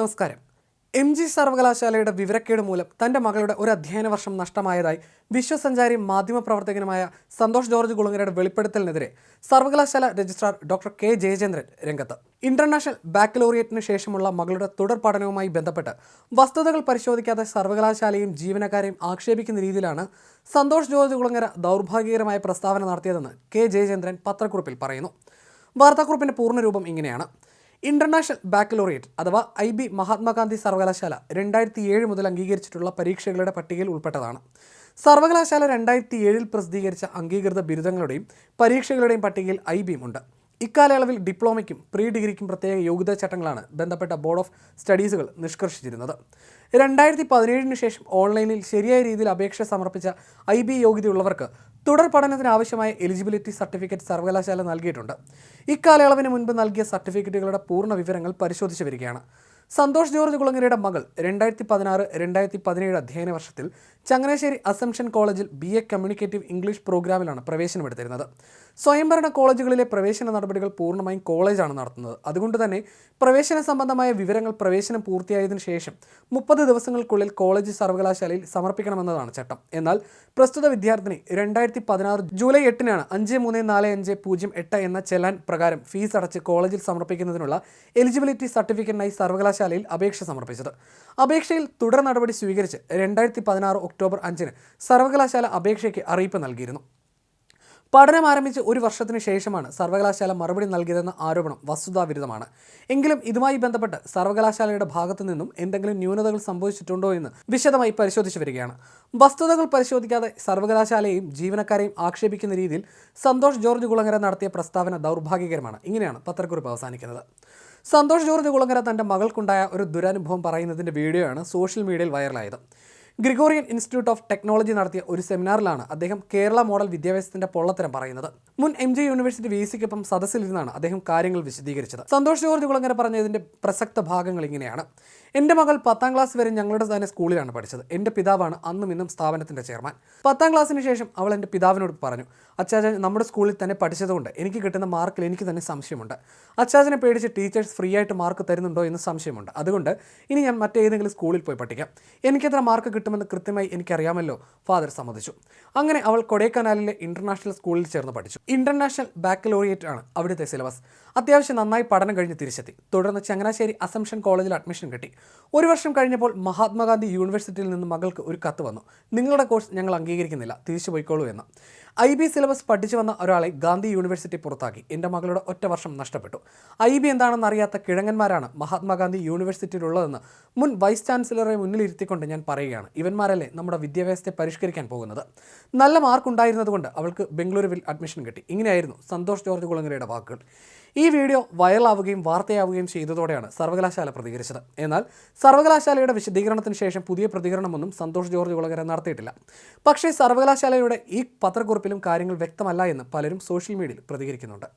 നമസ്കാരം. M G സർവകലാശാലയുടെ വിവരക്കേട് മൂലം തന്റെ മകളുടെ ഒരു അധ്യയന വർഷം നഷ്ടമായതായി വിശ്വസഞ്ചാരി മാധ്യമപ്രവർത്തകനുമായ സന്തോഷ് ജോർജ് കുളങ്ങരയുടെ വെളിപ്പെടുത്തലിനെതിരെ സർവകലാശാല രജിസ്ട്രാർ ഡോക്ടർ കെ ജയചന്ദ്രൻ രംഗത്ത്. ഇന്റർനാഷണൽ ബാക്കലോറിയറ്റിന് ശേഷമുള്ള മകളുടെ തുടർ പഠനവുമായി ബന്ധപ്പെട്ട് വസ്തുതകൾ പരിശോധിക്കാതെ സർവകലാശാലയും ജീവനക്കാരെയും ആക്ഷേപിക്കുന്ന രീതിയിലാണ് സന്തോഷ് ജോർജ് കുളങ്ങര ദൗർഭാഗ്യകരമായ പ്രസ്താവന നടത്തിയതെന്ന് കെ ജയചന്ദ്രൻ പത്രക്കുറിപ്പിൽ പറയുന്നു. വാർത്താക്കുറിപ്പിന്റെ പൂർണരൂപം ഇങ്ങനെയാണ്. ഇന്റർനാഷണൽ ബാക്കലോറിയറ്റ് അഥവാ ഐ ബി മഹാത്മാഗാന്ധി സർവകലാശാല രണ്ടായിരത്തി ഏഴ് മുതൽ അംഗീകരിച്ചിട്ടുള്ള പരീക്ഷകളുടെ പട്ടികയിൽ ഉൾപ്പെട്ടതാണ്. സർവകലാശാല രണ്ടായിരത്തി ഏഴിൽ പ്രസിദ്ധീകരിച്ച അംഗീകൃത ബിരുദങ്ങളുടെയും പരീക്ഷകളുടെയും പട്ടികയിൽ ഐ ബിയും ഉണ്ട്. ഇക്കാലയളവിൽ ഡിപ്ലോമയ്ക്കും പ്രീ ഡിഗ്രിക്കും പ്രത്യേക യോഗ്യതാ ചട്ടങ്ങളാണ് ബന്ധപ്പെട്ട ബോർഡ് ഓഫ് സ്റ്റഡീസുകൾ നിഷ്കർഷിച്ചിരുന്നത്. രണ്ടായിരത്തി പതിനേഴിന് ശേഷം ഓൺലൈനിൽ ശരിയായ രീതിയിൽ അപേക്ഷ സമർപ്പിച്ച ഐ ബി യോഗ്യതയുള്ളവർക്ക് തുടർ പഠനത്തിന് ആവശ്യമായ എലിജിബിലിറ്റി സർട്ടിഫിക്കറ്റ് സർവകലാശാല നൽകിയിട്ടുണ്ട്. ഇക്കാലയളവിന് മുൻപ് നൽകിയ സർട്ടിഫിക്കറ്റുകളുടെ പൂർണ വിവരങ്ങൾ പരിശോധിച്ചു വരികയാണ്. സന്തോഷ് ജോർജ് കുളങ്ങരയുടെ മകൾ രണ്ടായിരത്തി പതിനാറ് രണ്ടായിരത്തി പതിനേഴ് അധ്യയന വർഷത്തിൽ ചങ്ങനാശ്ശേരി അസംഷൻ കോളേജിൽ ബി എ കമ്മ്യൂണിക്കേറ്റീവ് ഇംഗ്ലീഷ് പ്രോഗ്രാമിലാണ് പ്രവേശനമെടുത്തിരുന്നത് സ്വയംഭരണ കോളേജുകളിലെ പ്രവേശന നടപടികൾ പൂർണമായും കോളേജാണ് നടത്തുന്നത്. അതുകൊണ്ട് തന്നെ പ്രവേശന സംബന്ധമായ വിവരങ്ങൾ പ്രവേശനം പൂർത്തിയായതിനു ശേഷം മുപ്പത് ദിവസങ്ങൾക്കുള്ളിൽ കോളേജ് സർവകലാശാലയിൽ സമർപ്പിക്കണമെന്നതാണ് ചട്ടം. എന്നാൽ പ്രസ്തുത വിദ്യാർത്ഥിനി രണ്ടായിരത്തി പതിനാറ് ജൂലൈ എട്ടിനാണ് അഞ്ച് മൂന്ന് നാല് അഞ്ച് പൂജ്യം എട്ട് എന്ന ചെലാൻ പ്രകാരം ഫീസ് അടച്ച് കോളേജിൽ സമർപ്പിക്കുന്നതിനുള്ള എലിജിബിലിറ്റി സർട്ടിഫിക്കറ്റിനായി സർവകലാശാലയിൽ അപേക്ഷ സമർപ്പിച്ചത്. അപേക്ഷയിൽ തുടർ നടപടി സ്വീകരിച്ച് രണ്ടായിരത്തി പതിനാറ് ഒക്ടോബർ അഞ്ചിന് സർവകലാശാല അപേക്ഷയ്ക്ക് അറിയിപ്പ് നൽകിയിരുന്നു. പഠനം ആരംഭിച്ച് ഒരു വർഷത്തിന് ശേഷമാണ് സർവകലാശാല മറുപടി നൽകിയതെന്ന ആരോപണം വസ്തുതാവിരുദ്ധമാണ് എങ്കിലും ഇതുമായി ബന്ധപ്പെട്ട് സർവകലാശാലയുടെ ഭാഗത്തു നിന്നും എന്തെങ്കിലും ന്യൂനതകൾ സംഭവിച്ചിട്ടുണ്ടോ എന്ന് വിശദമായി പരിശോധിച്ചു വരികയാണ്. വസ്തുതകൾ പരിശോധിക്കാതെ സർവകലാശാലയെയും ജീവനക്കാരെയും ആക്ഷേപിക്കുന്ന രീതിയിൽ സന്തോഷ് ജോർജ് കുളങ്ങര നടത്തിയ പ്രസ്താവന ദൗർഭാഗ്യകരമാണ്. ഇങ്ങനെയാണ് പത്രക്കുറിപ്പ് അവസാനിക്കുന്നത്. സന്തോഷ് ജോർജ് കുളങ്ങര തന്റെ മകൾക്കുണ്ടായ ഒരു ദുരനുഭവം പറയുന്നതിന്റെ വീഡിയോയാണ് സോഷ്യൽ മീഡിയയിൽ വൈറലായത്. ഗ്രിഗോറിയൻ ഇൻസ്റ്റിറ്റ്യൂട്ട് ഓഫ് ടെക്നോളജി നടത്തിയ ഒരു സെമിനാറിലാണ് അദ്ദേഹം കേരള മോഡൽ വിദ്യാഭ്യാസത്തിന്റെ പൊള്ളത്തരം പറയുന്നത്. മുൻ എം ജി യൂണിവേഴ്സിറ്റി വി സിക്കൊപ്പം സദസ്സിലിരുന്നാണ് അദ്ദേഹം കാര്യങ്ങൾ വിശദീകരിച്ചത്. സന്തോഷ് ജോർജ് കുളങ്ങര പറഞ്ഞതിന്റെ പ്രസക്ത ഭാഗങ്ങൾ ഇങ്ങനെയാണ്. എന്റെ മകൾ പത്താം ക്ലാസ് വരെ ഞങ്ങളുടെ തന്നെ സ്കൂളിലാണ് പഠിച്ചത്. എന്റെ പിതാവാണ് അന്നും ഇന്നും സ്ഥാപനത്തിന്റെ ചെയർമാൻ. പത്താം ക്ലാസ്സിന് ശേഷം അവൾ എന്റെ പിതാവിനോട് പറഞ്ഞു അച്ചാച്ചൻ നമ്മുടെ സ്കൂളിൽ തന്നെ പഠിച്ചതുകൊണ്ട് എനിക്ക് കിട്ടുന്ന മാർക്കിൽ എനിക്ക് തന്നെ സംശയമുണ്ട്. അച്ചാച്ചനെ പേടിച്ച് ടീച്ചേഴ്സ് ഫ്രീ ആയിട്ട് മാർക്ക് തരുന്നുണ്ടോ എന്ന് സംശയമുണ്ട്. അതുകൊണ്ട് ഇനി ഞാൻ മറ്റേതെങ്കിലും സ്കൂളിൽ പോയി പഠിക്കാം. എനിക്കെത്ര മാർക്ക് കിട്ടുമെന്ന് കൃത്യമായി എനിക്കറിയാമല്ലോ ഫാദർ സമ്മതിച്ചു. അങ്ങനെ അവൾ കൊടൈക്കനാലിലെ ഇന്റർനാഷണൽ സ്കൂളിൽ ചേർന്ന് പഠിച്ചു. ഇന്റർനാഷണൽ ബാക്കലോറിയേറ്റ് ആണ് അവിടുത്തെ സിലബസ്. അത്യാവശ്യം നന്നായി പഠനം കഴിഞ്ഞ് തിരിച്ചെത്തി. തുടർന്ന് ചങ്ങനാശ്ശേരി അസംഷൻ കോളേജിൽ അഡ്മിഷൻ കിട്ടി. ഒരു വർഷം കഴിഞ്ഞപ്പോൾ മഹാത്മാഗാന്ധി യൂണിവേഴ്സിറ്റിയിൽ നിന്ന് മകൾക്ക് ഒരു കത്ത് വന്നു. നിങ്ങളുടെ കോഴ്സ് ഞങ്ങൾ അംഗീകരിക്കുന്നില്ല. തിരിച്ചു പോയിക്കോളൂ എന്ന്. ഐ ബി സിലബസ് പഠിച്ചു വന്ന ഒരാളെ ഗാന്ധി യൂണിവേഴ്സിറ്റി പുറത്താക്കി. എന്റെ മകളുടെ ഒറ്റ വർഷം നഷ്ടപ്പെട്ടു. ഐ ബി എന്താണെന്ന് അറിയാത്ത കിഴങ്ങന്മാരാണ് മഹാത്മാഗാന്ധി യൂണിവേഴ്സിറ്റിയിലുള്ളതെന്ന് മുൻ വൈസ് ചാൻസലറെ മുന്നിലിരുത്തിക്കൊണ്ട് ഞാൻ പറയുകയാണ്. ഇവന്മാരല്ലേ നമ്മുടെ വിദ്യാഭ്യാസത്തെ പരിഷ്കരിക്കാൻ പോകുന്നത്? നല്ല മാർക്ക് ഉണ്ടായിരുന്നതുകൊണ്ട് അവൾക്ക് ബംഗളൂരുവിൽ അഡ്മിഷൻ കിട്ടി. ഇങ്ങനെയായിരുന്നു സന്തോഷ് ജോർജ് കുളങ്ങരയുടെ വാക്കുകൾ. ഈ വീഡിയോ വൈറലാവുകയും വാർത്തയാവുകയും ചെയ്തതോടെയാണ് സർവകലാശാല പ്രതികരിച്ചത്. എന്നാൽ സർവകലാശാലയുടെ വിശദീകരണത്തിന് ശേഷം പുതിയ പ്രതികരണമൊന്നും സന്തോഷ് ജോർജ് കുളങ്ങര നടത്തിയിട്ടില്ല. പക്ഷേ സർവകലാശാലയുടെ ഈ പത്രക്കുറിപ്പിലും കാര്യങ്ങൾ വ്യക്തമല്ല എന്ന് പലരും സോഷ്യൽ മീഡിയയിൽ പ്രതികരിക്കുന്നുണ്ട്